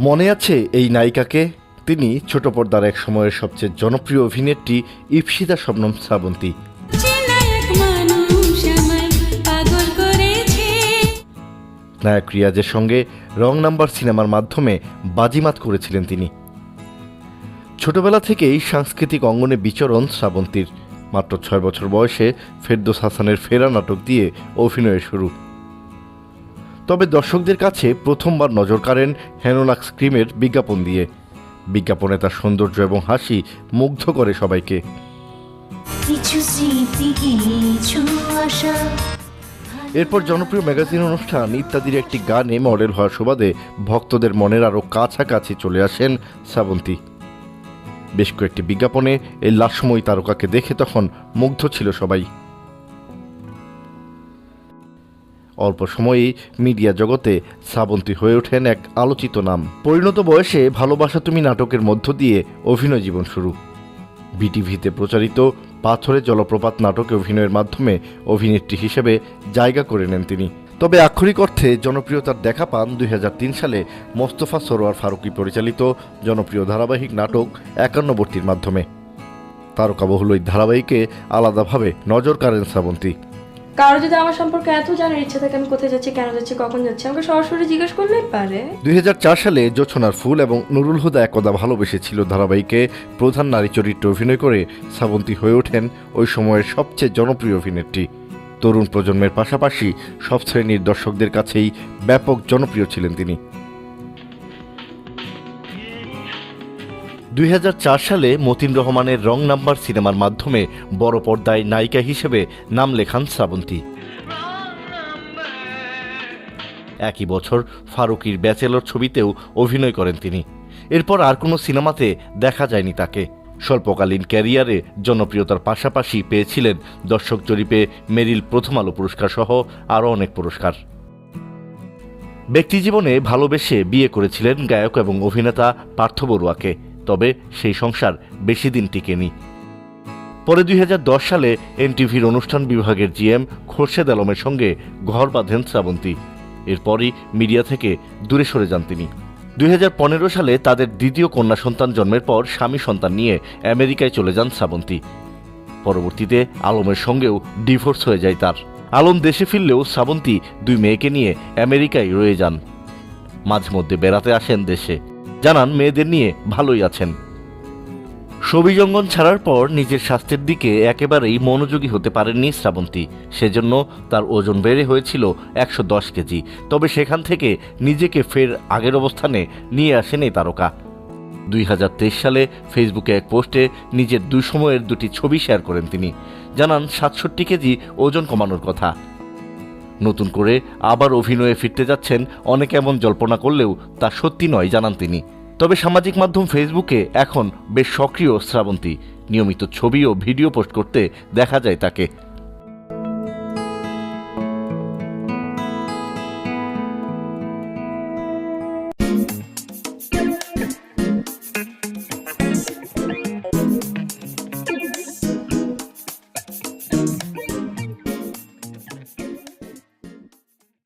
মন আছে এই নায়িকাকে? তিনি ছোট পর্দার এক সময়ের সবচেয়ে জনপ্রিয় অভিনেত্রী ইপসিতা শবনম শ্রাবন্তী। নায়ক রিয়াজের সঙ্গে রং নাম্বার সিনেমার মাধ্যমে বাজিমাত করেছিলেন তিনি। ছোটবেলা থেকেই সাংস্কৃতিক অঙ্গনে বিচরণ শ্রাবন্তীর। মাত্র ছয় বছর বয়সে ফেরদোস হাসানের ফেরা নাটক দিয়ে অভিনয়ে শুরু। তবে দর্শকদের কাছে প্রথমবার নজর কাড়েন হেনোলাক্স ক্রিমের বিজ্ঞাপন দিয়ে। বিজ্ঞাপনে তার সৌন্দর্য এবং হাসি মুগ্ধ করে সবাইকে। এরপর জনপ্রিয় ম্যাগাজিন অনুষ্ঠান ইত্যাদির একটি গানে মডেল হওয়ার সুবাদে ভক্তদের মনের আরও কাছাকাছি চলে আসেন শ্রাবন্তী। বেশ কয়েকটি বিজ্ঞাপনে এই লাশময়ী তারকাকে দেখে তখন মুগ্ধ ছিল সবাই। অল্প সময়েই মিডিয়া জগতে শ্রাবন্তী হয়ে ওঠেন এক আলোচিত নাম। পরিণত বয়সে ভালোবাসা তুমি নাটকের মধ্য দিয়ে অভিনয় জীবন শুরু। বিটিভিতে প্রচারিত পাথরে জলপ্রপাত নাটকে অভিনয়ের মাধ্যমে অভিনেত্রী হিসেবে জায়গা করে নেন তিনি। তবে আক্ষরিক অর্থে জনপ্রিয়তার দেখা পান দুই হাজার তিন সালে মোস্তফা সরোয়ার ফারুকি পরিচালিত জনপ্রিয় ধারাবাহিক নাটক একান্নবর্তীর মাধ্যমে। তারকাবহুল ওই ধারাবাহিকে আলাদাভাবে নজর কাড়েন শ্রাবন্তী। কারও যদি আমার সম্পর্কে এত জানার ইচ্ছা থাকে আমি কোথায় যাচ্ছি কেন যাচ্ছি কখন যাচ্ছি আমাকে সরাসরি জিজ্ঞেস করলেই পারে। দুই হাজার চার সালে জোছনার ফুল এবং নুরুল হুদা একদা ভালোবেসেছিল ধারাবাহিকে প্রধান নারী চরিত্রে অভিনয় করে শ্রাবন্তী হয়ে ওঠেন ওই সময়ের সবচেয়ে জনপ্রিয় অভিনেত্রী। তরুণ প্রজন্মের পাশাপাশি সব শ্রেণির দর্শকদের কাছেই ব্যাপক জনপ্রিয় ছিলেন তিনি। দুই হাজার চার সালে মতিন রহমানের রং নাম্বার সিনেমার মাধ্যমে বড় পর্দায় নায়িকা হিসেবে নাম লেখান শ্রাবন্তী। একই বছর ফারুকির ব্যাচেলর ছবিতেও অভিনয় করেন তিনি। এরপর আর কোনো সিনেমাতে দেখা যায়নি তাকে। স্বল্পকালীন ক্যারিয়ারে জনপ্রিয়তার পাশাপাশি পেয়েছিলেন দর্শক জরিপে মেরিল প্রথম আলো পুরস্কার সহ আরও অনেক পুরস্কার। ব্যক্তিজীবনে ভালোবেসে বিয়ে করেছিলেন গায়ক এবং অভিনেতা পার্থ বড়ুয়াকে, তবে সেই সংসার বেশি দিন টিকেনি। পরে দুই হাজার দশ সালে এনটিভির অনুষ্ঠান বিভাগের জিএম খোরশেদ আলমের সঙ্গে ঘর বাঁধেন শ্রাবন্তী। এরপরই মিডিয়া থেকে দূরে সরে যান তিনি। দুই হাজার পনেরো সালে তাদের দ্বিতীয় কন্যা সন্তান জন্মের পর স্বামী সন্তান নিয়ে আমেরিকায় চলে যান শ্রাবন্তী পরবর্তীতে আলমের সঙ্গেও ডিভোর্স হয়ে যায় তার। আলম দেশে ফিরলেও শ্রাবন্তী দুই মেয়েকে নিয়ে আমেরিকায় রয়ে যান। মাঝে মধ্যে বেড়াতে আসেন দেশে। জানান মেয়েদের নিয়ে ভালোই আছেন। সবিজঙ্গন ছাড়ার পর নিজের স্বাস্থ্যের দিকে একেবারেই মনোযোগী হতে পারেননি শ্রাবন্তী। সেজন্য তার ওজন বেড়ে হয়েছিল একশো দশ কেজি। তবে সেখান থেকে নিজেকে ফের আগের অবস্থানে নিয়ে আসেন এই তারকা। দুই হাজার তেইশ সালে ফেসবুকে এক পোস্টে নিজের দুই সময়ের দুটি ছবি শেয়ার করেন তিনি। জানান, সাতষট্টি কেজি ওজন কমানোর কথা। নতুন করে আবার অভিনয়ে ফিরতে যাচ্ছেন, অনেকে এমন জল্পনা করলেও তা সত্যি নয়, জানান তিনি। তবে সামাজিক মাধ্যম ফেসবুকে এখন বেশ সক্রিয় শ্রাবন্তী। নিয়মিত ছবি ও ভিডিও পোস্ট করতে দেখা যায় তাকে।